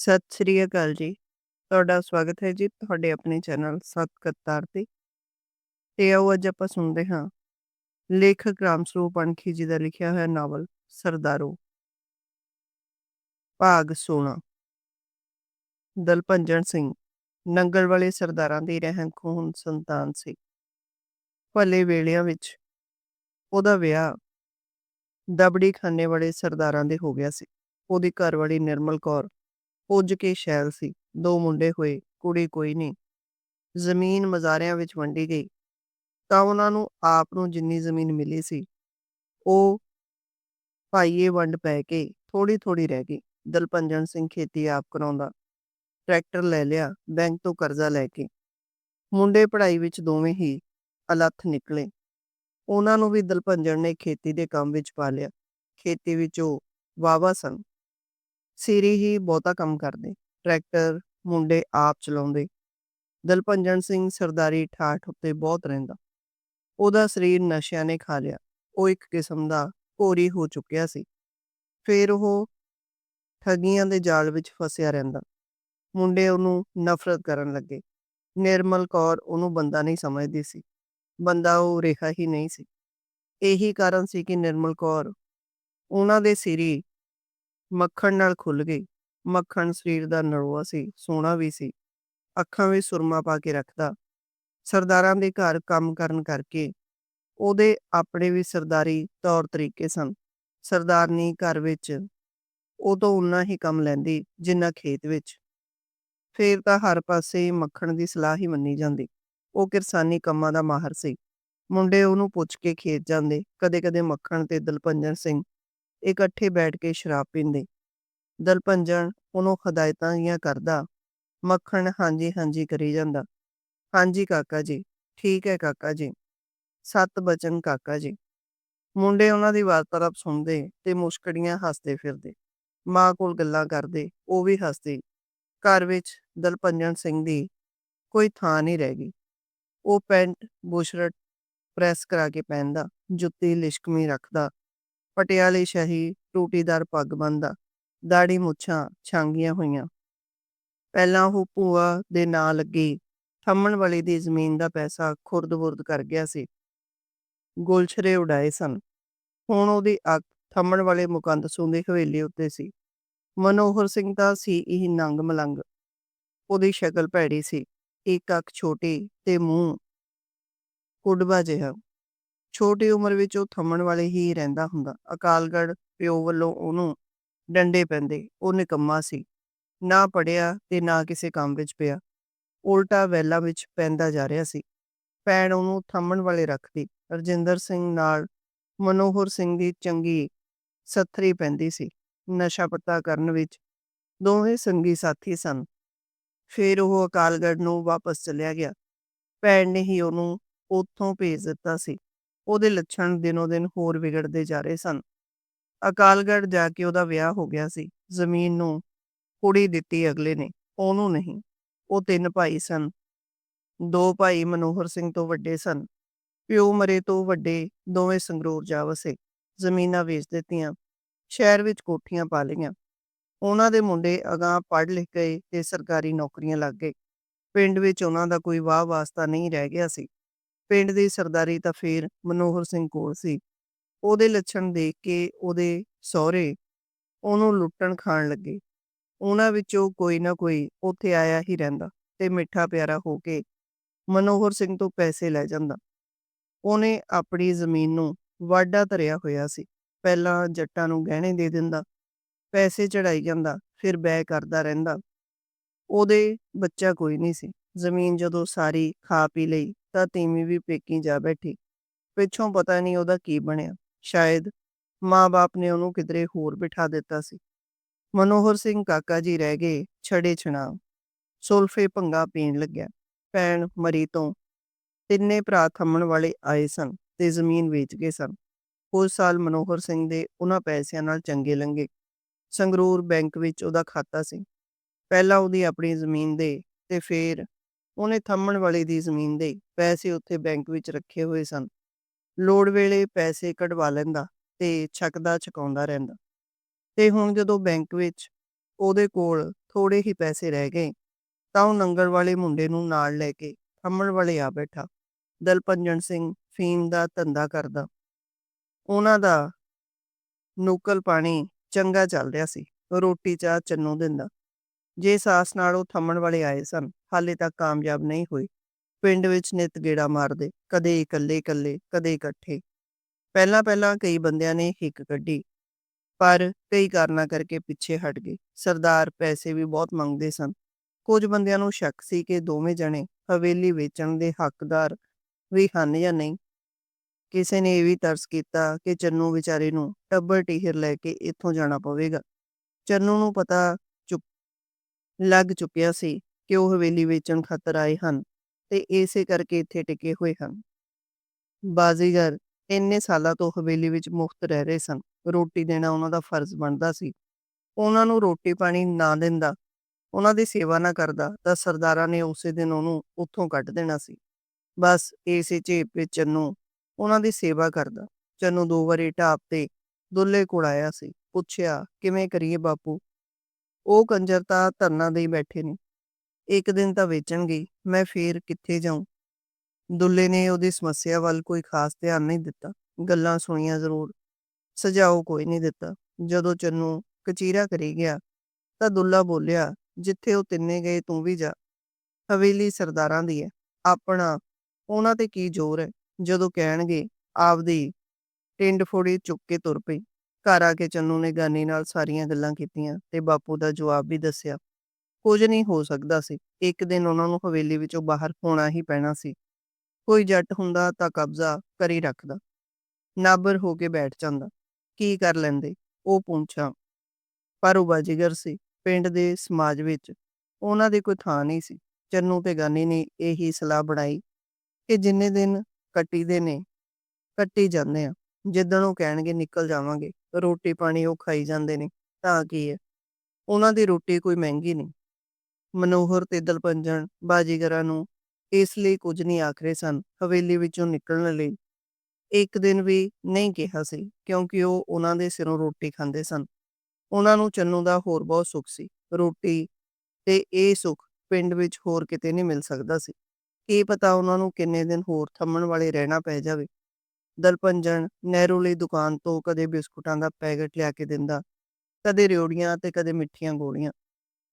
ਸਤਿ ਸ੍ਰੀ ਅਕਾਲ ਜੀ। ਤੁਹਾਡਾ ਸਵਾਗਤ ਹੈ ਜੀ ਤੁਹਾਡੇ ਆਪਣੇ ਚੈਨਲ ਸਤ ਕਰਤਾਰ ਤੇ। ਤੇ ਆਓ ਅੱਜ ਆਪਾਂ ਸੁਣਦੇ ਹਾਂ। ਲੇਖਕ ਰਾਮਸਰੂਪ ਅਣਖੀ ਜੀ ਦਾ ਲਿਖਿਆ ਹੋਇਆ ਨਾਵਲ ਸਰਦਾਰੋ। ਭਾਗ 16 ਦਲਪੰਜਨ ਸਿੰਘ, ਨੰਗਲ ਵਾਲੇ ਸਰਦਾਰਾਂ ਦੀ ਰਹਿਣ ਖੂਨ ਸੰਤਾਨ ਸੀ। ਭਲੇ ਵੇਲਿਆਂ ਵਿੱਚ ਉਹਦਾ ਵਿਆਹ ਦਬੜੀ ਖਾਨੇ ਵਾਲੇ ਸਰਦਾਰਾਂ ਦੇ ਹੋ ਗਿਆ ਸੀ। ਉਹਦੀ ਘਰਵਾਲੀ ਨਿਰਮਲ ਕੌਰ ਪੁੱਜ ਕੇ ਸ਼ੈਲ ਸੀ। ਦੋ ਮੁੰਡੇ ਹੋਏ, ਕੁੜੀ ਕੋਈ ਨਹੀਂ। ਜ਼ਮੀਨ ਮਜ਼ਾਰਿਆਂ ਵਿੱਚ ਵੰਡੀ ਗਈ। ਤਾਂ ਉਹਨਾਂ ਨੂੰ ਆਪ ਨੂੰ ਜਿੰਨੀ ਜ਼ਮੀਨ ਮਿਲੀ ਸੀ, ਉਹ ਭਾਈਏ ਵੰਡ ਪੈ ਕੇ ਥੋੜੀ ਥੋੜੀ ਰਹਿ ਗਈ। ਦਲਪੰਜਨ ਸਿੰਘ ਖੇਤੀ ਆਪ ਕਰਾਉਂਦਾ। ਟਰੈਕਟਰ ਲੈ ਲਿਆ, ਬੈਂਕ ਤੋਂ ਕਰਜ਼ਾ ਲੈ ਕੇ। ਮੁੰਡੇ ਪੜ੍ਹਾਈ ਵਿੱਚ ਦੋਵੇਂ ਹੀ ਅਲੱਥ ਨਿਕਲੇ। ਉਹਨਾਂ ਨੂੰ ਵੀ ਦਲਪੰਜਨ ਨੇ ਖੇਤੀ ਦੇ ਕੰਮ ਵਿੱਚ ਪਾ ਲਿਆ। ਖੇਤੀ ਵਿੱਚ ਉਹ ਵਾਵਾ ਸਨ। ਸਿਰੀ ਹੀ ਬਹੁਤਾ ਕੰਮ ਕਰਦੇ। ਟਰੈਕਟਰ, ਮੁੰਡੇ ਆਪ ਚਲਾਉਂਦੇ। ਦਲਪੰਜਨ ਸਿੰਘ ਸਰਦਾਰੀ ਠਾਠ ਉੱਤੇ ਬਹੁਤ ਰਹਿੰਦਾ। ਉਹਦਾ ਸਰੀਰ ਨਸ਼ਿਆਂ ਨੇ ਖਾ ਲਿਆ। ਉਹ ਇੱਕ ਕਿਸਮ ਦਾ ਘੋਰੀ ਹੋ ਚੁੱਕਿਆ ਸੀ। ਫਿਰ ਉਹ ਠੱਗੀਆਂ ਦੇ ਜਾਲ ਵਿੱਚ ਫਸਿਆ ਰਹਿੰਦਾ। ਮੁੰਡੇ ਉਹਨੂੰ ਨਫ਼ਰਤ ਕਰਨ ਲੱਗੇ। ਨਿਰਮਲ ਕੌਰ ਉਹਨੂੰ ਬੰਦਾ ਨਹੀਂ ਸਮਝਦੀ ਸੀ। ਬੰਦਾ ਉਹ ਰਿਹਾ ਹੀ ਨਹੀਂ ਸੀ। ਇਹੀ ਕਾਰਨ ਸੀ ਕਿ ਨਿਰਮਲ ਕੌਰ ਉਹਨਾਂ ਦੇ ਸਿਰੀ ਮੱਖਣ ਨਾਲ ਖੁੱਲ ਗਈ। ਮੱਖਣ ਸਰੀਰ ਦਾ ਨਰੋਆ ਸੀ, ਸੋਹਣਾ ਵੀ ਸੀ। ਅੱਖਾਂ ਵਿੱਚ ਸੁਰਮਾ ਪਾ ਕੇ ਰੱਖਦਾ। ਸਰਦਾਰਾਂ ਦੇ ਘਰ ਕੰਮ ਕਰਨ ਕਰਕੇ ਉਹਦੇ ਆਪਣੇ ਵੀ ਸਰਦਾਰੀ ਤੌਰ ਤਰੀਕੇ ਸਨ। ਸਰਦਾਰਨੀ ਘਰ ਵਿੱਚ, ਉਹ ਤੋਂ ਉਨਾ ਹੀ ਕੰਮ ਲੈਂਦੀ, ਜਿੰਨਾ ਖੇਤ ਵਿੱਚ। ਫੇਰ ਤਾਂ ਹਰ ਪਾਸੇ ਮੱਖਣ ਦੀ ਸਲਾਹ ਹੀ ਮੰਨੀ ਜਾਂਦੀ। ਉਹ ਕਿਰਸਾਨੀ ਕੰਮਾਂ ਦਾ ਮਾਹਰ ਸੀ। ਮੁੰਡੇ ਉਹਨੂੰ ਪੁੱਛ ਕੇ ਖੇਤ ਜਾਂਦੇ। ਕਦੇ-ਕਦੇ ਮੱਖਣ ਤੇ ਦਲਪੰਜਨ ਸਿੰਘ ਇਕੱਠੇ ਬੈਠ ਕੇ ਸ਼ਰਾਬ ਪੀਂਦੇ। ਦਲਪੰਜਨ ਉਹਨੂੰ ਹਦਾਇਤਾਂ ਜੀਆਂ ਕਰਦਾ। ਮੱਖਣ, ਹਾਂਜੀ ਹਾਂਜੀ ਕਰੀ ਜਾਂਦਾ। ਹਾਂਜੀ, ਕਾਕਾ ਜੀ। ਠੀਕ ਹੈ, ਕਾਕਾ ਜੀ। ਸਤ ਬਚਨ, ਕਾਕਾ ਜੀ। ਮੁੰਡੇ ਉਹਨਾਂ ਦੀ ਵਾਰਤਾਲਾਪ ਸੁਣਦੇ ਤੇ ਮੁਸ਼ਕੜੀਆਂ ਹੱਸਦੇ ਫਿਰਦੇ। ਮਾਂ ਕੋਲ ਗੱਲਾਂ ਕਰਦੇ, ਉਹ ਵੀ ਹੱਸਦੀ। ਘਰ ਵਿੱਚ ਦਲਪੰਜਨ ਸਿੰਘ ਦੀ ਕੋਈ ਥਾਂ ਨਹੀਂ ਰਹਿ ਗਈ। ਉਹ ਪੈਂਟ, ਬੁਸ਼ਰਟ, ਪ੍ਰੈਸ ਕਰਾ ਕੇ ਪਹਿਨਦਾ, ਜੁੱਤੀ ਲਿਸ਼ਕਮੀ ਰੱਖਦਾ। ਪਟਿਆਲੇ ਸ਼ਾਹੀ ਟੂਟੀਦਾਰ ਪੱਗ ਬੰਨਦਾ ਦਾੜੀ ਮੁੱਛਾਂ ਛਾਂਗੀਆਂ ਹੋਈਆਂ। ਪਹਿਲਾਂ ਉਹ ਭੂਆ ਦੇ ਨਾਂ ਲੱਗੀ, ਥੰਮਣ ਵਾਲੀ ਦੀ ਜ਼ਮੀਨ ਦਾ ਪੈਸਾ ਖੁਰਦ-ਬੁਰਦ ਕਰ ਗਿਆ ਸੀ। ਗੁਲਛਰੇ ਉਡਾਏ ਸਨ। ਹੁਣ ਉਹਦੀ ਅੱਖ ਥੰਮਣ ਵਾਲੇ ਮੁਕੰਦ ਸੁੰਦੀ ਹਵੇਲੀ ਉੱਤੇ ਸੀ। ਮਨੋਹਰ ਸਿੰਘ ਤਾਂ ਸੀ ਇਹ ਨੰਗ ਮਲੰਗ ਉਹਦੀ ਸ਼ਕਲ ਭੈੜੀ ਸੀ। ਇੱਕ ਅੱਖ ਛੋਟੀ ਤੇ ਮੂੰਹ ਕੁੜਵਾ ਜਿਹਾ। ਛੋਟੀ ਉਮਰ ਵਿੱਚ ਉਹ ਥੰਮਣ ਵਾਲੇ ਹੀ ਰਹਿੰਦਾ ਹੁੰਦਾ। ਅਕਾਲਗੜ ਪਿਓ ਵੱਲੋਂ ਉਹਨੂੰ ਡੰਡੇ ਪੈਂਦੇ, ਉਹ ਨਿਕੰਮਾ ਸੀ। ਨਾ ਪੜਿਆ ਤੇ ਨਾ ਕਿਸੇ ਕੰਮ ਵਿੱਚ ਪਿਆ। ਉਲਟਾ ਵੈਲਾ ਵਿੱਚ ਪੈਂਦਾ ਜਾ ਰਿਹਾ ਸੀ। ਪੈਣ ਉਹਨੂੰ ਥੰਮਣ ਵਾਲੇ ਰੱਖਦੀ। ਰਜਿੰਦਰ ਸਿੰਘ ਨਾਲ ਮਨੋਹਰ ਸਿੰਘ ਦੀ ਚੰਗੀ ਸੱਥਰੀ ਪੈਂਦੀ ਸੀ। ਨਸ਼ਾ ਪੱਤਾ ਕਰਨ ਵਿੱਚ ਦੋਵੇਂ ਸੰਗੀ ਸਾਥੀ ਸਨ। ਫਿਰ ਉਹ ਅਕਾਲਗੜ ਨੂੰ ਵਾਪਸ ਚਲਿਆ ਗਿਆ। ਭੈਣ ਨੇ ਹੀ ਉਹਨੂੰ ਉੱਥੋਂ ਭੇਜ ਦਿੱਤਾ ਸੀ। ਉਹਦੇ ਲੱਛਣ ਦਿਨੋ ਦਿਨ ਹੋਰ ਵਿਗੜਦੇ ਜਾ ਰਹੇ ਸਨ। ਅਕਾਲਗੜ੍ਹ ਜਾ ਕੇ ਉਹਦਾ ਵਿਆਹ ਹੋ ਗਿਆ ਸੀ। ਜ਼ਮੀਨ ਨੂੰ ਕੁੜੀ ਦਿੱਤੀ ਅਗਲੇ ਨੇ, ਉਹਨੂੰ ਨਹੀਂ। ਉਹ ਤਿੰਨ ਭਾਈ ਸਨ। ਦੋ ਭਾਈ ਮਨੋਹਰ ਸਿੰਘ ਤੋਂ ਵੱਡੇ ਸਨ। ਪਿਓ ਮਰੇ ਤੋਂ ਵੱਡੇ ਦੋਵੇਂ ਸੰਗਰੂਰ ਜਾ ਵਸੇ। ਜ਼ਮੀਨਾਂ ਵੇਚ ਦਿੱਤੀਆਂ। ਸ਼ਹਿਰ ਵਿੱਚ ਕੋਠੀਆਂ ਪਾ ਲਈਆਂ। ਉਹਨਾਂ ਦੇ ਮੁੰਡੇ ਅਗਾਹ ਪੜ੍ਹ ਲਿਖ ਗਏ ਤੇ ਸਰਕਾਰੀ ਨੌਕਰੀਆਂ ਲੱਗ ਗਏ। ਪਿੰਡ ਵਿੱਚ ਉਹਨਾਂ ਦਾ ਕੋਈ ਵਾਹ ਵਾਸਤਾ ਨਹੀਂ ਰਹਿ ਗਿਆ ਸੀ। ਪਿੰਡ ਦੀ ਸਰਦਾਰੀ ਤਾਂ ਫੇਰ ਮਨੋਹਰ ਸਿੰਘ ਕੋਲ ਸੀ। ਉਹਦੇ ਲੱਛਣ ਦੇਖ ਕੇ ਉਹਦੇ ਸਹੁਰੇ ਉਹਨੂੰ ਲੁੱਟਣ ਖਾਣ ਲੱਗੇ। ਉਹਨਾਂ ਵਿੱਚੋਂ ਕੋਈ ਨਾ ਕੋਈ ਉੱਥੇ ਆਇਆ ਹੀ ਰਹਿੰਦਾ ਤੇ ਮਿੱਠਾ ਪਿਆਰਾ ਹੋ ਕੇ ਮਨੋਹਰ ਸਿੰਘ ਤੋਂ ਪੈਸੇ ਲੈ ਜਾਂਦਾ। ਉਹਨੇ ਆਪਣੀ ਜ਼ਮੀਨ ਨੂੰ ਵਾਢਾ ਧਰਿਆ ਹੋਇਆ ਸੀ। ਪਹਿਲਾਂ ਜੱਟਾਂ ਨੂੰ ਗਹਿਣੇ ਦੇ ਦਿੰਦਾ, ਪੈਸੇ ਚੜਾਈ ਜਾਂਦਾ, ਫਿਰ ਬੈ ਕਰਦਾ ਰਹਿੰਦਾ। ਉਹਦੇ ਬੱਚਾ ਕੋਈ ਨਹੀਂ ਸੀ। ਜ਼ਮੀਨ ਜਦੋਂ ਸਾਰੀ ਖਾ ਪੀ ਲਈ ਤਾਂ ਤੀਮੀ ਵੀ ਪੇਕੀ ਜਾ ਬੈਠੀ। ਪਿੱਛੋਂ ਪਤਾ ਨਹੀਂ ਉਹਦਾ ਕੀ ਬਣਿਆ। ਸ਼ਾਇਦ ਮਾਂ-ਬਾਪ ਨੇ ਉਹਨੂੰ ਕਿਧਰੇ ਹੋਰ ਬਿਠਾ ਦਿੱਤਾ ਸੀ। ਮਨੋਹਰ ਸਿੰਘ ਕਾਕਾ ਜੀ ਰਹਿ ਗਏ ਛੜੇ ਛਣਾ ਸੁਲਫੇ ਭੰਗਾ ਪੀਣ ਲੱਗਿਆ। ਭੈਣ ਮਰੀ ਤੋਂ ਤਿੰਨੇ ਭਰਾ ਥੰਮਣ ਵਾਲੇ ਆਏ ਸਨ ਤੇ ਜ਼ਮੀਨ ਵੇਚ ਗਏ ਸਨ। ਉਸ ਸਾਲ ਮਨੋਹਰ ਸਿੰਘ ਦੇ ਉਹਨਾਂ ਪੈਸਿਆਂ ਨਾਲ ਚੰਗੇ ਲੰਗੇ ਸੰਗਰੂਰ ਬੈਂਕ ਵਿੱਚ ਉਹਦਾ ਖਾਤਾ ਸੀ। ਪਹਿਲਾਂ ਉਹਦੀ ਆਪਣੀ ਜ਼ਮੀਨ ਦੇ ਤੇ ਫੇਰ ਉਹਨੇ ਥੰਮਣ ਵਾਲੇ ਦੀ ਜ਼ਮੀਨ ਦੇ ਪੈਸੇ ਉੱਥੇ ਬੈਂਕ ਵਿੱਚ ਰੱਖੇ ਹੋਏ ਸਨ। ਲੋੜ ਵੇਲੇ ਪੈਸੇ ਕਢਵਾ ਲੈਂਦਾ ਤੇ ਛਕਦਾ ਛਕਾਉਂਦਾ ਰਹਿੰਦਾ। ਤੇ ਹੁਣ ਜਦੋਂ ਬੈਂਕ ਵਿੱਚ ਉਹਦੇ ਕੋਲ ਥੋੜੇ ਹੀ ਪੈਸੇ ਰਹਿ ਗਏ, ਤਾਂ ਉਹ ਨੰਗਲ ਵਾਲੇ ਮੁੰਡੇ ਨੂੰ ਨਾਲ ਲੈ ਕੇ ਥੰਮਣ ਵਾਲੇ ਆ ਬੈਠਾ। ਦਲਪੰਜਨ ਸਿੰਘ ਫੀਮ ਦਾ ਧੰਦਾ ਕਰਦਾ। ਉਹਨਾਂ ਦਾ ਨੁਕਲ ਪਾਣੀ ਚੰਗਾ ਚੱਲ ਰਿਹਾ ਸੀ। ਰੋਟੀ ਚਾਹ ਚੰਨੂ ਦਿੰਦਾ। ਜੇ ਸਾਸ ਨਾਲ ਉਹ ਥੰਮਣ ਵਾਲੇ ਆਏ ਸਨ, ਹਾਲੇ ਤੱਕ ਕਾਮਯਾਬ ਨਹੀਂ ਹੋਏ। ਪਿੰਡ ਵਿੱਚ ਨਿਤ ਗੇੜਾ ਮਾਰਦੇ, ਕਦੇ ਇਕੱਲੇ ਇਕੱਲੇ, ਕਦੇ ਇਕੱਠੇ। ਪਹਿਲਾਂ ਪਹਿਲਾਂ ਕਈ ਬੰਦਿਆਂ ਨੇ ਹਿੱਕ ਕੱਢੀ, ਪਰ ਕਈ ਕਾਰਨਾਂ ਕਰਕੇ ਪਿੱਛੇ ਹਟ ਗਏ। ਸਰਦਾਰ ਪੈਸੇ ਵੀ ਬਹੁਤ ਮੰਗਦੇ ਸਨ। ਕੁਝ ਬੰਦਿਆਂ ਨੂੰ ਸ਼ੱਕ ਸੀ ਕਿ ਦੋਵੇਂ ਜਣੇ ਹਵੇਲੀ ਵੇਚਣ ਦੇ ਹੱਕਦਾਰ ਵੀ ਹਨ ਜਾਂ ਨਹੀਂ। ਕਿਸੇ ਨੇ ਇਹ ਵੀ ਤਰਸ ਕੀਤਾ ਕਿ ਚੰਨੂ ਵਿਚਾਰੇ ਨੂੰ ਟੱਬਰ ਟੀਹਰ ਲੈ ਕੇ ਇੱਥੋਂ ਜਾਣਾ ਪਵੇਗਾ। ਚੰਨੂ ਨੂੰ ਪਤਾ ਲੱਗ ਚੁੱਕਿਆ ਸੀ ਕਿ ਉਹ ਹਵੇਲੀ ਵੇਚਣ ਖਾਤਰ ਆਏ ਹਨ ਤੇ ਇਸੇ ਕਰਕੇ ਇੱਥੇ ਟਿਕੇ ਹੋਏ ਹਨ। ਬਾਜ਼ੀਗਰ ਇੰਨੇ ਸਾਲਾਂ ਤੋਂ ਹਵੇਲੀ ਵਿੱਚ ਮੁਫਤ ਰਹਿ ਰਹੇ ਸਨ। ਰੋਟੀ ਦੇਣਾ ਉਹਨਾਂ ਦਾ ਫਰਜ਼ ਬਣਦਾ ਸੀ। ਉਹਨਾਂ ਨੂੰ ਰੋਟੀ ਪਾਣੀ ਨਾ ਦਿੰਦਾ, ਉਹਨਾਂ ਦੀ ਸੇਵਾ ਨਾ ਕਰਦਾ ਤਾਂ ਸਰਦਾਰਾਂ ਨੇ ਉਸੇ ਦਿਨ ਉਹਨੂੰ ਉੱਥੋਂ ਕੱਢ ਦੇਣਾ ਸੀ। ਬਸ ਇਸੇ ਝੇਪ ਵਿੱਚ ਚੰਨੂ ਉਹਨਾਂ ਦੀ ਸੇਵਾ ਕਰਦਾ। ਚੰਨੂ ਦੋ ਵਾਰੀ ਢਾਬ ਤੇ ਦੁੱਲੇ ਕੋਲ ਆਇਆ ਸੀ। ਪੁੱਛਿਆ, ਕਿਵੇਂ ਕਰੀਏ ਬਾਪੂ? ਉਹ ਕੰਜਰ ਤਾਂ ਧਰਨਾ ਦੇ ਬੈਠੇ ਨੇ। ਇੱਕ ਦਿਨ ਤਾਂ ਵੇਚਣਗੇ ਮੈਂ ਫੇਰ ਕਿੱਥੇ ਜਾਊਂ? ਦੁੱਲੇ ਨੇ ਉਹਦੀ ਸਮੱਸਿਆ ਵੱਲ ਕੋਈ ਖਾਸ ਧਿਆਨ ਨਹੀਂ ਦਿੱਤਾ। ਗੱਲਾਂ ਸੁਣੀਆਂ ਜ਼ਰੂਰ। ਸੁਝਾਓ ਕੋਈ ਨਹੀਂ ਦਿੱਤਾ। ਜਦੋਂ ਚੰਨੂ ਕਚੀਰਾ ਕਰੀ ਗਿਆ, ਤਾਂ ਦੁੱਲਾ ਬੋਲਿਆ, ਜਿੱਥੇ ਉਹ ਤਿੰਨੇ ਗਏ, ਤੂੰ ਵੀ ਜਾ। ਹਵੇਲੀ ਸਰਦਾਰਾਂ ਦੀ ਹੈ। ਆਪਣਾ, ਉਹਨਾਂ ਤੇ ਕੀ ਜ਼ੋਰ ਹੈ? ਜਦੋਂ ਕਹਿਣਗੇ, ਆਪਦੀ ਟਿੰਡ ਫੋੜੀ ਚੁੱਕ ਕੇ ਤੁਰ ਪਈ। ਘਰ ਆ ਕੇ ਚੰਨੂ ਨੇ ਗਾਨੀ ਨਾਲ ਸਾਰੀਆਂ ਗੱਲਾਂ ਕੀਤੀਆਂ ਤੇ ਬਾਪੂ ਦਾ ਜਵਾਬ ਵੀ ਦੱਸਿਆ। ਕੁਝ ਨਹੀਂ ਹੋ ਸਕਦਾ ਸੀ। ਇੱਕ ਦਿਨ ਉਹਨਾਂ ਨੂੰ ਹਵੇਲੀ ਵਿੱਚੋਂ ਬਾਹਰ ਹੋਣਾ ਹੀ ਪੈਣਾ ਸੀ। ਕੋਈ ਜੱਟ ਹੁੰਦਾ ਤਾਂ ਕਬਜ਼ਾ ਕਰੀ ਰੱਖਦਾ। ਨਾਬਰ ਹੋ ਕੇ ਬੈਠ ਜਾਂਦਾ। ਕੀ ਕਰ ਲੈਂਦੇ? ਉਹ ਪੁੰਛਾਂ। ਪਰ ਉਹ ਬਾਜੀਗਰ ਸੀ, ਪਿੰਡ ਦੇ ਸਮਾਜ ਵਿੱਚ। ਉਹਨਾਂ ਦੀ ਕੋਈ ਥਾਂ ਨਹੀਂ ਸੀ। ਚੰਨੂ ਤੇ ਗਾਨੀ ਨੇ ਇਹੀ ਸਲਾਹ ਬਣਾਈ ਕਿ ਜਿੰਨੇ ਦਿਨ ਕੱਟੀ ਦੇ ਨੇ, ਕੱਟੀ ਜਾਂਦੇ ਆ। ਜਿੱਦਣ ਉਹ ਕਹਿਣਗੇ, ਨਿਕਲ ਜਾਵਾਂਗੇ। ਰੋਟੀ ਪਾਣੀ ਉਹ ਖਾਈ ਜਾਂਦੇ ਨੇ, ਤਾਂ ਕੀ ਹੈ? ਉਹਨਾਂ ਦੀ ਰੋਟੀ ਕੋਈ ਮਹਿੰਗੀ ਨਹੀਂ। ਮਨੋਹਰ ਤੇ ਦਲਪੰਜਨ ਬਾਜੀਗਰਾਂ ਨੂੰ ਇਸ ਲਈ ਕੁਝ ਨਹੀਂ ਆਖਰੇ ਸਨ, ਹਵੇਲੀ ਵਿੱਚੋਂ ਨਿਕਲਣ ਲਈ। ਇੱਕ ਦਿਨ ਵੀ ਨਹੀਂ ਕਿਹਾ ਸੀ, ਕਿਉਂਕਿ ਉਹ ਉਹਨਾਂ ਦੇ ਸਿਰੋਂ ਰੋਟੀ ਖਾਂਦੇ ਸਨ। ਉਹਨਾਂ ਨੂੰ ਚੰਨੂ ਦਾ ਹੋਰ ਬਹੁਤ ਸੁੱਖ ਸੀ। ਰੋਟੀ ਤੇ ਇਹ ਸੁੱਖ ਪਿੰਡ ਵਿੱਚ ਹੋਰ ਕਿਤੇ ਨਹੀਂ ਮਿਲ ਸਕਦਾ ਸੀ। ਕੀ ਪਤਾ ਉਹਨਾਂ ਨੂੰ ਕਿੰਨੇ ਦਿਨ ਹੋਰ ਥੰਮਣ ਵਾਲੇ ਰਹਿਣਾ ਪੈ ਜਾਵੇ। ਦਲਪੰਜਨ ਨਹਿਰੂ ਲਈ ਦੁਕਾਨ ਤੋਂ ਕਦੇ ਬਿਸਕੁਟਾਂ ਦਾ ਪੈਕੇਟ ਲਿਆ ਕੇ ਦਿੰਦਾ, ਕਦੇ ਰਿਉੜੀਆਂ ਤੇ ਕਦੇ ਮਿੱਠੀਆਂ ਗੋਲੀਆਂ।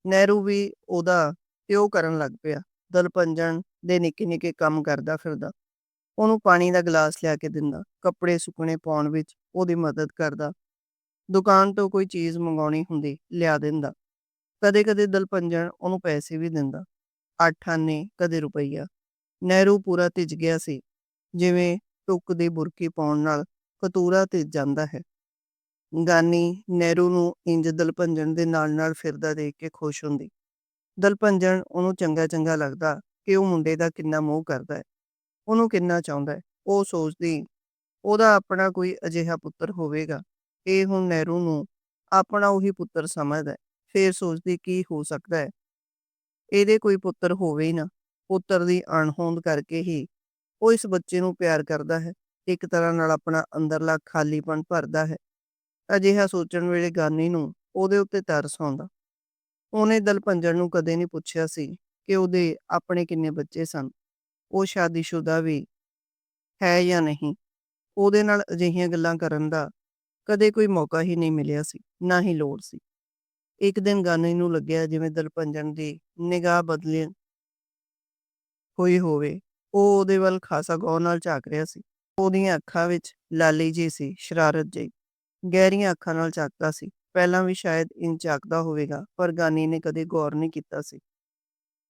ਨਹਿਰੂ ਵੀ ਉਹਦਾ ਤੇ ਉਹ ਕਰਨ ਲੱਗ ਪਿਆ ਦਲਪੰਜਨ ਦੇ ਨਿੱਕੇ ਨਿੱਕੇ ਕੰਮ ਕਰਦਾ ਫਿਰਦਾ। ਉਹਨੂੰ ਪਾਣੀ ਦਾ ਗਲਾਸ ਲਿਆ ਕੇ ਦਿੰਦਾ, ਕੱਪੜੇ ਸੁੱਕਣੇ ਪਾਉਣ ਵਿੱਚ ਉਹਦੀ ਮਦਦ ਕਰਦਾ। ਦੁਕਾਨ ਤੋਂ ਕੋਈ ਚੀਜ਼ ਮੰਗਾਉਣੀ ਹੁੰਦੀ, ਲਿਆ ਦਿੰਦਾ। ਕਦੇ ਕਦੇ ਦਲਪੰਜਨ ਉਹਨੂੰ ਪੈਸੇ ਵੀ ਦਿੰਦਾ, ਅੱਠ ਆਨੇ ਕਦੇ ਰੁਪਈਆ। ਨਹਿਰੂ ਪੂਰਾ ਭਿੱਜ ਗਿਆ ਸੀ, ਜਿਵੇਂ ਟੁੱਕ ਦੀ ਬੁਰਕੀ ਪਾਉਣ ਨਾਲ ਕਤੂਰਾ ਤੇ ਜਾਂਦਾ ਹੈ। ਗਾਨੀ ਨਹਿਰੂ ਨੂੰ ਇੰਜ ਦਲਪੰਜਨ ਦੇ ਨਾਲ ਨਾਲ ਫਿਰਦਾ ਦੇਖ ਕੇ ਖੁਸ਼ ਹੁੰਦੀ। ਦਲਪੰਜਨ ਉਹਨੂੰ ਚੰਗਾ ਚੰਗਾ ਲੱਗਦਾ ਕਿ ਉਹ ਮੁੰਡੇ ਦਾ ਕਿੰਨਾ ਮੋਹ ਕਰਦਾ ਹੈ। ਉਹਨੂੰ ਕਿੰਨਾ ਚਾਹੁੰਦਾ ਹੈ। ਉਹ ਸੋਚਦੀ, ਉਹਦਾ ਆਪਣਾ ਕੋਈ ਅਜਿਹਾ ਪੁੱਤਰ ਹੋਵੇਗਾ। ਇਹ ਹੁਣ ਨਹਿਰੂ ਨੂੰ ਆਪਣਾ ਉਹੀ ਪੁੱਤਰ ਸਮਝਦਾ ਹੈ। ਫੇਰ ਸੋਚਦੀ ਕੀ ਹੋ ਸਕਦਾ ਹੈ। ਇਹਦੇ ਕੋਈ ਪੁੱਤਰ ਹੋਵੇ ਹੀ ਨਾ। ਪੁੱਤਰ ਦੀ ਅਣਹੋਂਦ ਕਰਕੇ ਹੀ ਉਹ ਇਸ ਬੱਚੇ ਨੂੰ ਪਿਆਰ ਕਰਦਾ ਹੈ, ਇੱਕ ਤਰ੍ਹਾਂ ਨਾਲ ਆਪਣਾ ਅੰਦਰਲਾ ਖਾਲੀਪਨ ਭਰਦਾ ਹੈ। ਅਜਿਹਾ ਸੋਚਣ ਵੇਲੇ ਗਾਨੀ ਨੂੰ ਉਹਦੇ ਉੱਤੇ ਤਰਸ ਆਉਂਦਾ। ਉਹਨੇ ਦਲਪੰਜਨ ਨੂੰ ਕਦੇ ਨਹੀਂ ਪੁੱਛਿਆ ਸੀ ਕਿ ਉਹਦੇ ਆਪਣੇ ਕਿੰਨੇ ਬੱਚੇ ਸਨ। ਉਹ ਸ਼ਾਦੀशुदा ਵੀ ਹੈ ਜਾਂ ਨਹੀਂ, ਉਹਦੇ ਨਾਲ ਅਜਿਹੀਆਂ ਗੱਲਾਂ ਕਰਨ ਦਾ ਕਦੇ ਕੋਈ ਮੌਕਾ ਹੀ ਨਹੀਂ ਮਿਲਿਆ ਸੀ, ਨਾ ਹੀ ਲੋੜ ਸੀ। ਇੱਕ ਦਿਨ ਗਾਨੀ ਨੂੰ ਲੱਗਿਆ ਜਿਵੇਂ ਦਲਪੰਜਨ ਦੀ ਨਿਗਾਹ ਬਦਲੇ ਹੋਈ ਹੋਵੇ। ਉਹ ਉਹਦੇ ਵੱਲ ਖਾਸਾ ਗੌਰ ਨਾਲ ਝਾਕ ਰਿਹਾ ਸੀ। ਉਹਦੀਆਂ ਅੱਖਾਂ ਵਿੱਚ ਲਾਲੀ ਜੀ ਸੀ, ਸ਼ਰਾਰਤ ਜੀ ਗਹਿਰੀਆਂ ਅੱਖਾਂ ਨਾਲ ਝਾਕਦਾ ਸੀ। ਪਹਿਲਾਂ ਵੀ ਸ਼ਾਇਦ ਇੰਜ ਝਾਕਦਾ ਹੋਵੇਗਾ, ਪਰ ਗਾਨੀ ਨੇ ਕਦੇ ਗੌਰ ਨਹੀਂ ਕੀਤਾ ਸੀ।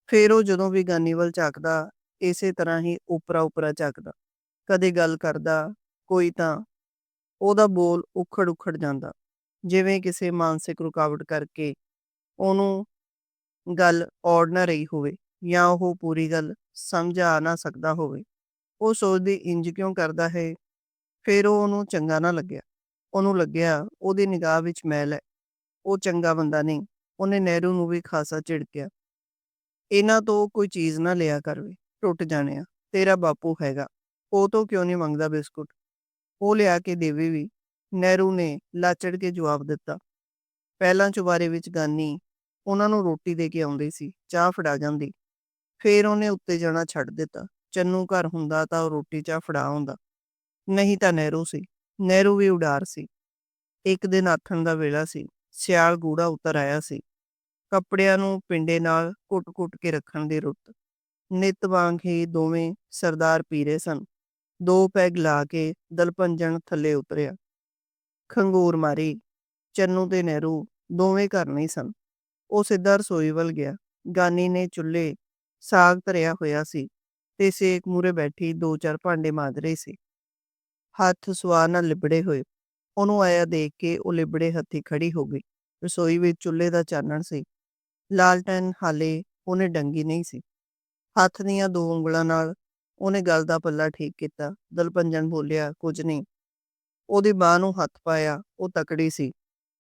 ਫਿਰ ਉਹ ਜਦੋਂ ਵੀ ਗਾਨੀ ਵੱਲ ਝਾਕਦਾ, ਇਸੇ ਤਰ੍ਹਾਂ ਹੀ ਉਪਰਾ ਉਪਰਾ ਝਾਕਦਾ। ਕਦੇ ਗੱਲ ਕਰਦਾ, ਕੋਈ ਤਾਂ ਉਹਦਾ ਬੋਲ ਉਖੜ ਉਖੜ ਜਾਂਦਾ। ਜਿਵੇਂ ਕਿਸੇ ਮਾਨਸਿਕ ਰੁਕਾਵਟ ਕਰਕੇ ਉਹਨੂੰ ਗੱਲ ਔੜ ਨਾ ਰਹੀ ਹੋਵੇ। ਜਾਂ ਉਹ ਪੂਰੀ ਗੱਲ ਸਮਝਾ ਨਾ ਸਕਦਾ ਹੋਵੇ। ਉਹ ਸੋਚਦੀ, ਇੰਜ ਕਿਉਂ ਕਰਦਾ ਹੈ ਫਿਰ ਉਹ ਉਹਨੂੰ ਚੰਗਾ ਨਾ ਲੱਗਿਆ। ਉਹਨੂੰ ਲੱਗਿਆ, ਉਹਦੀ ਨਿਗਾਹ ਵਿੱਚ ਮੈਲ ਹੈ। ਉਹ ਚੰਗਾ ਬੰਦਾ ਨਹੀਂ। ਉਹਨੇ ਨਹਿਰੂ ਨੂੰ ਵੀ ਖਾਸਾ ਝਿੜਕਿਆ। ਇਹਨਾਂ ਤੋਂ ਕੋਈ ਚੀਜ਼ ਨਾ ਲਿਆ ਕਰਵੇ ਟੁੱਟ ਜਾਣਿਆ। ਤੇਰਾ ਬਾਪੂ ਹੈਗਾ। ਉਹ ਤੋਂ ਕਿਉਂ ਨਹੀਂ ਮੰਗਦਾ ਬਿਸਕੁਟ? ਉਹ ਲਿਆ ਕੇ ਦੇਵੇ ਵੀ। ਨਹਿਰੂ ਨੇ ਲਾਚੜ ਕੇ ਜਵਾਬ ਦਿੱਤਾ। ਪਹਿਲਾਂ ਚੁਬਾਰੇ ਵਿੱਚ ਗਾਨੀ, ਉਹਨਾਂ ਨੂੰ ਰੋਟੀ ਦੇ ਕੇ ਆਉਂਦੀ ਸੀ, ਚਾਹ ਫੜਾ ਜਾਂਦੀ। ਫੇਰ ਉਹਨੇ ਉੱਤੇ ਜਾਣਾ ਛੱਡ ਦਿੱਤਾ। ਚੰਨੂ ਘਰ ਹੁੰਦਾ ਤਾਂ ਉਹ ਰੋਟੀ ਚਾਹ ਫੜਾ ਹੁੰਦਾ ਨਹੀਂ ਤਾਂ ਨਹਿਰੂ ਸੀ। ਨਹਿਰੂ ਵੀ ਉਡਾਰ ਸੀ। ਇੱਕ ਦਿਨ ਆਥਣ ਦਾ ਵੇਲਾ ਸੀ। ਸਿਆਲ ਗੂੜਾ ਉਤਰ ਆਇਆ ਸੀ। ਕੱਪੜਿਆਂ ਨੂੰ ਪਿੰਡੇ ਨਾਲ ਕੁੱਟ-ਕੁੱਟ ਕੇ ਰੱਖਣ ਦੀ ਰੁੱਤ। ਨਿਤ ਵਾਂਗ ਹੀ ਦੋਵੇਂ ਸਰਦਾਰ ਪੀਰੇ ਸਨ। ਦੋ ਪੈਗ ਲਾ ਕੇ ਦਲਪੰਜਣ ਥੱਲੇ ਉਤਰਿਆ। ਖੰਗੂਰ ਮਾਰੀ। ਚੰਨੂ ਤੇ ਨਹਿਰੂ ਦੋਵੇਂ ਘਰ ਨਹੀਂ ਸਨ। ਉਹ ਸਿੱਧਾ ਰਸੋਈ ਵੱਲ ਗਿਆ। ਗਾਨੀ ਨੇ ਚੁੱਲ੍ਹੇ ਸਾਗ ਧਰਿਆ ਹੋਇਆ ਸੀ ਤੇ ਸੇਕ ਮੂਰੇ ਬੈਠੀ ਦੋ ਚਾਰ ਭਾਂਡੇ ਮਾਂਜ ਰਹੀ ਸੀ। ਹੱਥ ਸਵਾਹ ਨਾਲ ਲਿਬੜੇ ਹੋਏ, ਉਹਨੂੰ ਆਇਆ ਦੇਖ ਕੇ ਉਹ ਲਿਬੜੇ ਹੱਥੀ ਖੜੀ ਹੋ ਗਈ। ਰਸੋਈ ਵਿੱਚ ਚੁੱਲ੍ਹੇ ਦਾ ਚਾਨਣ ਸੀ। ਲਾਲਟਨ ਹਾਲੇ ਉਹਨੇ ਡੰਗੀ ਨਹੀਂ ਸੀ। ਹੱਥ ਦੀਆਂ ਦੋ ਉਂਗਲਾਂ ਨਾਲ ਉਹਨੇ ਗੱਲ ਦਾ ਪੱਲਾ ਠੀਕ ਕੀਤਾ। ਦਲਪੰਜਨ ਬੋਲਿਆ, ਕੁਝ ਨਹੀਂ। ਉਹਦੀ ਬਾਹ ਨੂੰ ਹੱਥ ਪਾਇਆ, ਉਹ ਤਕੜੀ ਸੀ।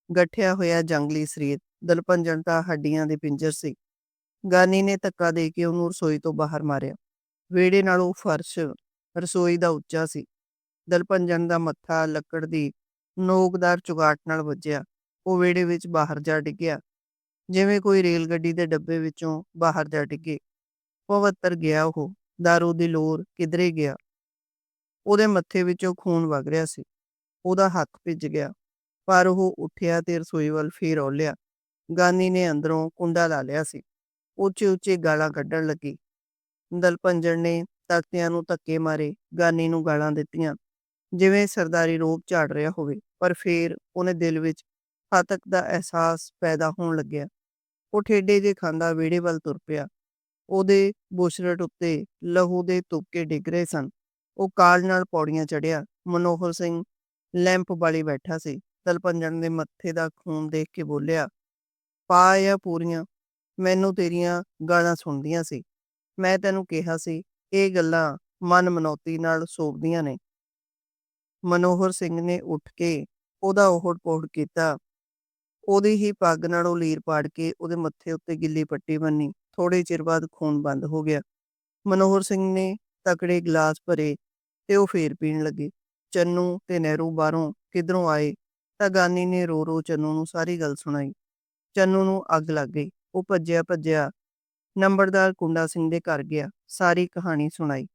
ਗੱਠਿਆ ਹੋਇਆ ਜੰਗਲੀ ਸਰੀਰ, ਦਲਪੰਜਨ ਤਾਂ ਹੱਡੀਆਂ ਦੇ ਪਿੰਜਰ ਸੀ। ਗਾਨੀ ਨੇ ਧੱਕਾ ਦੇ ਕੇ ਉਹਨੂੰ ਰਸੋਈ ਤੋਂ ਬਾਹਰ ਮਾਰਿਆ। ਵਿਹੜੇ ਉਹ ਫਰਸ਼ ਰਸੋਈ ਦਾ ਉੱਚਾ ਸੀ। ਦਲਪੰਜਨ ਦਾ ਮੱਥਾ ਲੱਕੜ ਦੀ ਨੋਕਦਾਰ ਚੁਗਾਟ ਨਾਲ ਵੱਜਿਆ। ਉਹ ਵਿਹੜੇ ਵਿੱਚ ਬਾਹਰ ਜਾ ਡਿੱਗਿਆ। ਜਿਵੇਂ ਕੋਈ ਰੇਲ ਗੱਡੀ ਦੇ ਡੱਬੇ ਵਿੱਚੋਂ ਬਾਹਰ ਜਾ ਡਿੱਗੇ। ਪਵੱਤਰ ਗਿਆ ਉਹ। ਦਾਰੂ ਦੀ ਲੋਰ ਕਿਧਰੇ ਗਿਆ। ਉਹਦੇ ਮੱਥੇ ਵਿੱਚੋਂ ਖੂਨ ਵਗ ਰਿਹਾ ਸੀ। ਉਹਦਾ ਹੱਥ ਭਿੱਜ ਗਿਆ। ਪਰ ਉਹ ਉੱਠਿਆ ਤੇ ਰਸੋਈ ਵੱਲ ਫੇਰ ਔਲਿਆ। ਗਾਨੀ ਨੇ ਅੰਦਰੋਂ ਕੁੰਡਾ ਲਾ ਲਿਆ ਸੀ। ਉੱਚੇ ਉੱਚੇ ਗਾਲਾਂ ਕੱਢਣ ਲੱਗੀ। ਦਲਪੰਜਣ ਨੇ ਤਖਤਿਆਂ ਨੂੰ ਧੱਕੇ ਮਾਰੇ, ਗਾਨੀ ਨੂੰ ਗਾਲਾਂ ਦਿੱਤੀਆਂ। ਜਿਵੇਂ ਸਰਦਾਰੀ ਰੋਪ ਝਾੜ ਰਿਹਾ ਹੋਵੇ, ਪਰ ਫੇਰ ਉਹਨੇ ਦਿਲ ਵਿੱਚ ਹਤਕ ਦਾ ਅਹਿਸਾਸ ਪੈਦਾ ਹੋਣ ਲੱਗਿਆ। ਉਹ ਠੇਡੇ ਜੇ ਖਾਂਦਾ ਵਿਹੜੇ ਵੱਲ ਤੁਰ ਪਿਆ। ਉਹਦੇ ਬੁਸ਼ਰਟ ਉੱਤੇ ਲਹੂ ਦੇ ਤੁਪਕੇ ਡਿੱਗ ਰਹੇ ਸਨ। ਉਹ ਕਾਲ ਨਾਲ ਪੌੜੀਆਂ ਚੜਿਆ ਮਨੋਹਰ ਸਿੰਘ ਲੈਂਪ ਵਾਲੀ ਬੈਠਾ ਸੀ। ਦਲਪੰਜਣ ਦੇ ਮੱਥੇ ਦਾ ਖੂਨ ਦੇਖ ਕੇ ਬੋਲਿਆ ਪਾਇਆ ਪੂਰੀਆਂ। ਮੈਨੂੰ ਤੇਰੀਆਂ ਗਾਲਾਂ ਸੁਣਦੀਆਂ ਸੀ। ਮੈਂ ਤੈਨੂੰ ਕਿਹਾ ਸੀ, ਇਹ ਗੱਲਾਂ ਮਨ ਮਨੌਤੀ ਨਾਲ ਸੋਭਦੀਆਂ ਨੇ। ਮਨੋਹਰ ਸਿੰਘ ਨੇ ਉੱਠ ਕੇ ਉਹਦਾ ਉਹੜ ਪੋੜ ਕੀਤਾ। ਉਹਦੀ ਹੀ ਪੱਗ ਨਾਲ ਉਹ ਲੀਰ ਪਾੜ ਕੇ ਉਹਦੇ ਮੱਥੇ ਉੱਤੇ ਗਿੱਲੀ ਪੱਟੀ ਬੰਨੀ। ਥੋੜੇ ਚਿਰ ਬਾਅਦ ਖੂਨ ਬੰਦ ਹੋ ਗਿਆ। ਮਨੋਹਰ ਸਿੰਘ ਨੇ ਤਕੜੇ ਗਲਾਸ ਭਰੇ ਤੇ ਉਹ ਫੇਰ ਪੀਣ ਲੱਗੇ। ਚੰਨੂ ਤੇ ਨਹਿਰੂ ਬਾਹਰੋਂ ਕਿਧਰੋਂ ਆਏ ਤਾਂ ਗਾਨੀ ਨੇ ਰੋ ਰੋ ਚੰਨੂ ਨੂੰ ਸਾਰੀ ਗੱਲ ਸੁਣਾਈ। ਚੰਨੂ ਨੂੰ ਅੱਗ ਲੱਗ ਗਈ। ਉਹ ਭੱਜਿਆ ਭੱਜਿਆ ਨੰਬਰਦਾਰ ਕੁੰਡਾ ਸਿੰਘ ਦੇ ਘਰ ਗਿਆ, ਸਾਰੀ ਕਹਾਣੀ ਸੁਣਾਈ।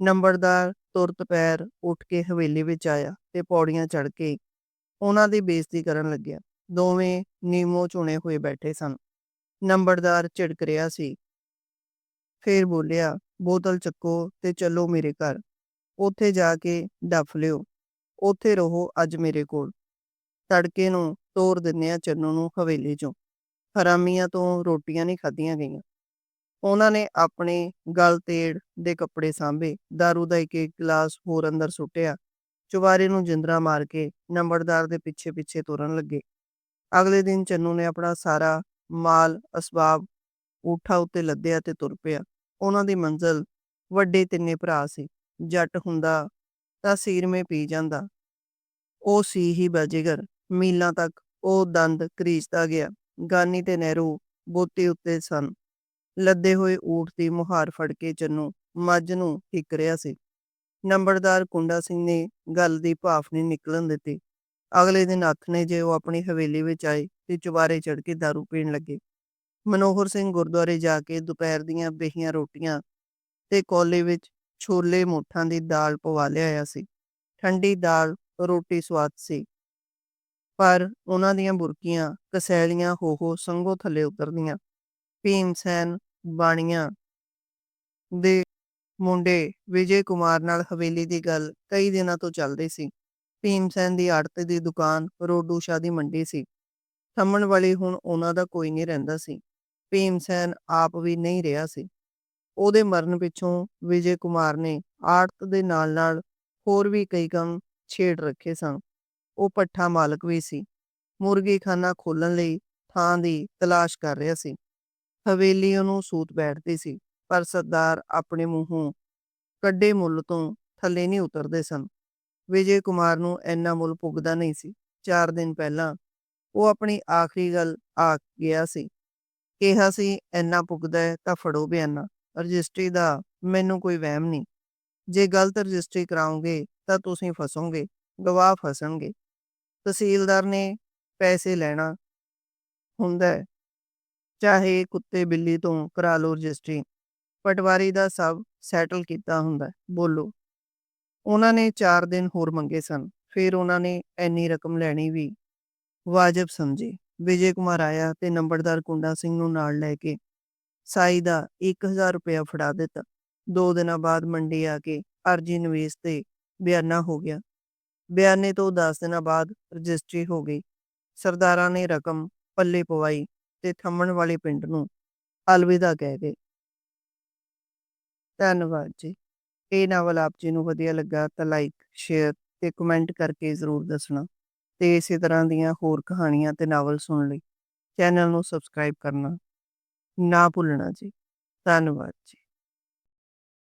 ਨੰਬਰਦਾਰ ਤੁਰਤ ਪੈਰ ਉੱਠ ਕੇ ਹਵੇਲੀ ਵਿੱਚ ਆਇਆ ਤੇ ਪੌੜੀਆਂ ਚੜ੍ਹ ਕੇ ਉਹਨਾਂ ਦੀ ਬੇਇੱਜ਼ਤੀ ਕਰਨ ਲੱਗਿਆ। ਦੋਵੇਂ ਨੀਮੋ ਚੁਣੇ ਹੋਏ ਬੈਠੇ ਸਨ। ਨੰਬਰਦਾਰ ਝਿੜਕ ਰਿਹਾ ਸੀ। ਫੇਰ ਬੋਲਿਆ, ਬੋਤਲ ਚੱਕੋ ਤੇ ਚੱਲੋ ਮੇਰੇ ਘਰ। ਉੱਥੇ ਜਾ ਕੇ ਡੱਫ ਲਿਓ। ਉੱਥੇ ਰਹੋ ਅੱਜ ਮੇਰੇ ਕੋਲ। ਤੜਕੇ ਨੂੰ ਤੋਰ ਦਿੰਨੇ ਆ ਚੰਨੂ ਨੂੰ ਹਵੇਲੀ ਚੋਂ। ਹਰਾਮੀਆਂ ਤੋਂ ਰੋਟੀਆਂ ਨਹੀਂ ਖਾਧੀਆਂ ਗਈਆਂ। ਉਹਨਾਂ ਨੇ ਆਪਣੇ ਗਲ ਤੇੜ ਦੇ ਕੱਪੜੇ ਸਾਂਭੇ दारू ਦਾ ਇੱਕ ਇੱਕ ਗਲਾਸ ਹੋਰ ਅੰਦਰ ਸੁੱਟਿਆ। ਚੁਬਾਰੇ ਨੂੰ ਜਿੰਦਰਾ ਮਾਰ ਕੇ ਨੰਬਰਦਾਰ ਦੇ ਪਿੱਛੇ ਪਿੱਛੇ ਤੁਰਨ ਲੱਗੇ। ਅਗਲੇ ਦਿਨ ਚੰਨੂ ਨੇ ਆਪਣਾ ਸਾਰਾ ਮਾਲ, ਅਸਬਾਬ, ਊਠਾ ਉੱਤੇ ਲੱਦਿਆ ਤੇ ਤੁਰ ਪਿਆ। ਉਹਨਾਂ ਦੀ ਮੰਜ਼ਲ ਵੱਡੇ ਤਿੰਨੇ ਭਰਾ ਸੀ। ਜੱਟ ਹੁੰਦਾ ਤਾਂ ਸੀਰਮੇ ਪੀ ਜਾਂਦਾ। ਉਹ ਸੀ ਹੀ ਬਾਜੀਗਰ ਮੀਲਾਂ ਤੱਕ ਉਹ ਦੰਦ ਕਰੀਚਦਾ ਗਿਆ। ਗਾਨੀ ਤੇ ਨਹਿਰੂ ਬੋਤੇ ਉੱਤੇ ਸਨ। ਲੱਦੇ ਹੋਏ ਊਠ ਦੀ ਮੁਹਾਰ ਫੜ ਕੇ ਚੰਨੂ ਮੱਝ ਨੂੰ ਹਿੱਕ ਰਿਹਾ ਸੀ। ਨੰਬਰਦਾਰ ਕੁੰਡਾ ਸਿੰਘ ਨੇ ਗੱਲ ਦੀ ਭਾਫ ਨਹੀਂ ਨਿਕਲਣ ਦਿੱਤੀ। ਅਗਲੇ ਦਿਨ ਅੱਖ ਨੇ ਜੇ ਉਹ ਆਪਣੀ ਹਵੇਲੀ ਵਿੱਚ ਆਏ ਤੇ ਚੁਬਾਰੇ ਚੜ ਕੇ दारू ਪੀਣ ਲੱਗੇ। ਮਨੋਹਰ ਸਿੰਘ ਗੁਰਦੁਆਰੇ ਜਾ ਕੇ ਦੁਪਹਿਰ ਦੀਆਂ ਬਹੀਆਂ ਰੋਟੀਆਂ ਤੇ ਕੋਲੇ ਵਿੱਚ ਛੋਲੇ ਮੋਠਾਂ ਦੀ ਦਾਲ ਪਵਾ ਲਿਆਇਆ ਸੀ। ਠੰਡੀ ਦਾਲ ਰੋਟੀ ਸਵਾਦ ਸੀ। ਪਰ ਉਹਨਾਂ ਦੀਆਂ ਬੁਰਕੀਆਂ ਕਸੈਲੀਆਂ ਹੋ ਹੋ ਸੰਗੋ ਥੱਲੇ ਉਤਰਦੀਆਂ। ਭੀਮ ਸੈਨ ਬਾਣੀਆਂ ਦੇ ਮੁੰਡੇ ਵਿਜੇ ਕੁਮਾਰ ਨਾਲ ਹਵੇਲੀ ਦੀ ਗੱਲ ਕਈ ਦਿਨਾਂ ਤੋਂ ਚੱਲਦੀ ਸੀ। ਭੀਮ ਸੈਨ ਦੀ ਆੜਤ ਦੀ ਦੁਕਾਨ ਰੋਡੂ ਸ਼ਾਹ ਦੀ ਮੰਡੀ ਸੀ। ਥੰਮਣ ਵਾਲੀ ਹੁਣ ਉਹਨਾਂ ਦਾ ਕੋਈ ਨਹੀਂ ਰਹਿੰਦਾ ਸੀ। ਭੀਮ ਸੈਨ ਆਪ ਵੀ ਨਹੀਂ ਰਿਹਾ ਸੀ। ਉਹਦੇ ਮਰਨ ਪਿੱਛੋਂ ਵਿਜੇ ਕੁਮਾਰ ਨੇ ਆੜਤ ਦੇ ਨਾਲ-ਨਾਲ ਹੋਰ ਵੀ ਕਈ ਕੰਮ ਛੇੜ ਰੱਖੇ ਸਨ। ਉਹ ਪੱਠਾ ਮਾਲਕ ਵੀ ਸੀ। ਮੁਰਗੀਖਾਨਾ ਖੋਲਣ ਲਈ ਥਾਂ ਦੀ ਤਲਾਸ਼ ਕਰ ਰਿਹਾ ਸੀ। ਹਵੇਲੀ ਉਹਨੂੰ ਸੂਤ ਬੈਠਦੀ ਸੀ, ਪਰ ਸਰਦਾਰ ਆਪਣੇ ਮੂੰਹੋਂ ਕੱਢੇ ਮੁੱਲ ਤੋਂ ਥੱਲੇ ਨਹੀਂ ਉਤਰਦੇ ਸਨ। ਵਿਜੇ ਕੁਮਾਰ ਨੂੰ ਇੰਨਾ ਮੁੱਲ ਪੁੱਗਦਾ ਨਹੀਂ ਸੀ। 4 ਦਿਨ ਪਹਿਲਾਂ ਉਹ ਆਪਣੀ ਆਖਰੀ ਗੱਲ ਆ ਗਿਆ ਸੀ। ਕਿਹਾ ਸੀ, ਇੰਨਾ ਪੁੱਗਦਾ ਹੈ ਤਾਂ ਫੜੋ ਬਿਆਨਾ। ਰਜਿਸਟਰੀ ਦਾ ਮੈਨੂੰ ਕੋਈ ਵਹਿਮ ਨਹੀਂ। ਜੇ ਗਲਤ ਰਜਿਸਟਰੀ ਕਰਾਉਂਗੇ ਤਾਂ ਤੁਸੀਂ ਫਸੋਗੇ, ਗਵਾਹ ਫਸਣਗੇ। ਤਹਿਸੀਲਦਾਰ ਨੇ ਪੈਸੇ ਲੈਣਾ ਹੁੰਦਾ ਹੈ। ਚਾਹੇ ਕੁੱਤੇ ਬਿੱਲੀ ਤੋਂ ਕਰਾ ਲਓ ਰਜਿਸਟਰੀ, ਪਟਵਾਰੀ ਦਾ ਸਭ ਸੈਟਲ ਕੀਤਾ ਹੁੰਦਾ ਬੋਲੋ। ਉਹਨਾਂ ਨੇ 4 ਦਿਨ ਹੋਰ ਮੰਗੇ ਸਨ, ਫਿਰ ਉਹਨਾਂ ਨੇ ਐਨੀ ਰਕਮ ਲੈਣੀ ਵੀ ਵਾਜਬ ਸਮਝੀ। ਵਿਜੇ ਕੁਮਾਰ ਆਇਆ ਤੇ ਨੰਬਰਦਾਰ ਕੁੰਡਾ ਸਿੰਘ ਨੂੰ ਨਾਲ ਲੈ ਕੇ ਸਾਈ ਦਾ 1000 ਰੁਪਇਆ ਫੜਾ ਦਿੱਤਾ। ਦੋ ਦਿਨਾਂ ਬਾਅਦ ਮੰਡੀ ਆ ਕੇ ਅਰਜੀ, ਨਿਵੇਸ਼ ਤੇ ਬਿਆਨਾ ਹੋ ਗਿਆ। ਬਿਆਨੇ ਤੋਂ 10 ਦਿਨਾਂ ਬਾਅਦ ਰਜਿਸਟਰੀ ਹੋ ਗਈ। ਸਰਦਾਰਾਂ ਨੇ ਰਕਮ ਪੱਲੇ ਪਵਾਈ ਤੇ ਥੰਮਣ ਵਾਲੇ ਪਿੰਡ ਨੂੰ ਅਲਵਿਦਾ ਕਹਿ ਗਏ। ਧੰਨਵਾਦ ਜੀ। ਇਹ ਨਾਵਲ ਆਪ ਜੀ ਨੂੰ ਵਧੀਆ ਲੱਗਾ ਤਾਂ ਲਾਈਕ ਸ਼ੇਅਰ ਤੇ ਕਮੈਂਟ ਕਰਕੇ ਜ਼ਰੂਰ ਦੱਸਣਾ ਤੇ ਇਸੇ ਤਰ੍ਹਾਂ ਦੀਆਂ ਹੋਰ ਕਹਾਣੀਆਂ ਤੇ ਨਾਵਲ ਸੁਣਨ ਲਈ ਚੈਨਲ ਨੂੰ ਸਬਸਕ੍ਰਾਈਬ ਕਰਨਾ ਨਾ ਭੁੱਲਣਾ ਜੀ। ਧੰਨਵਾਦ ਜੀ।